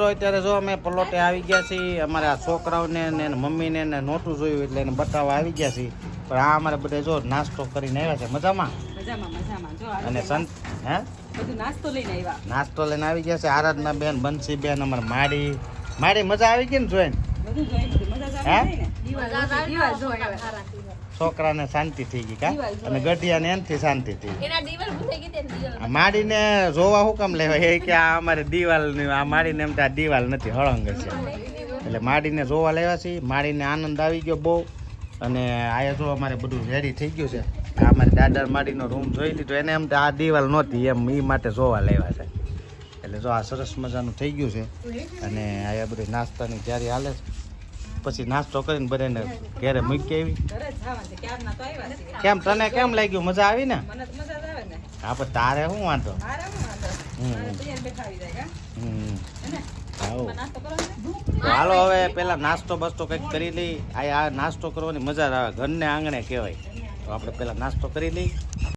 તો અત્યારે જો અમે પલોટે આવી ગયા છીએ અમારા છોકરાઓને ને મમ્મીને ને નોટું જોયું એટલે એને બતાવવા આવી ગયા છીએ. પણ આ અમારે બધા જો નાસ્તો કરીને આવ્યા છે. મજામાં? આ અને સંત હે? નાસ્તો લઈને આવ્યા. નાસ્તો લઈને આવી ગયા છે. આરાધના બેન બંસી બેન અમારે માડી. માડી મજા આવી ગઈ ને જોઈને? હે? છોકરાને શાંતિ થઈ ગઈ કા. અને ગઢિયાને એનાથી શાંતિ થઈ ગઈ. માડીને જોવા હું કામ લેવાય એ કે આ અમારે દિવાલ આ માડીને એમ તો આ દિવાલ નથી હળંગ છે. એટલે માડીને જોવા લેવા છીએ માડીને આનંદ આવી ગયો બહુ. અને આયા જો અમારે બધું રેડી થઈ ગયું છે. આ અમારે દાદર માડીનો રૂમ જોઈ લીધો. એને એમ તો આ દિવાલ નહોતી એમ એ માટે જોવા લેવા છે. એટલે જો આ સરસ મજાનું થઈ ગયું છે. અને આ બધી નાસ્તાની તૈયારી હાલે છે. પછી નાસ્તો કરીને બધાને ઘરે મૂકી આવી. કેમ તને કેમ લાગ્યું? મજા આવી ને? હા પણ તારે શું વાંધો? હાલો હવે પેલા નાસ્તો બસ્તો કંઈક કરી લઈ. આ આ નાસ્તો કરવાની મજા આવે. ઘરને આંગણે કહેવાય. તો આપણે પેલા નાસ્તો કરી લઈ.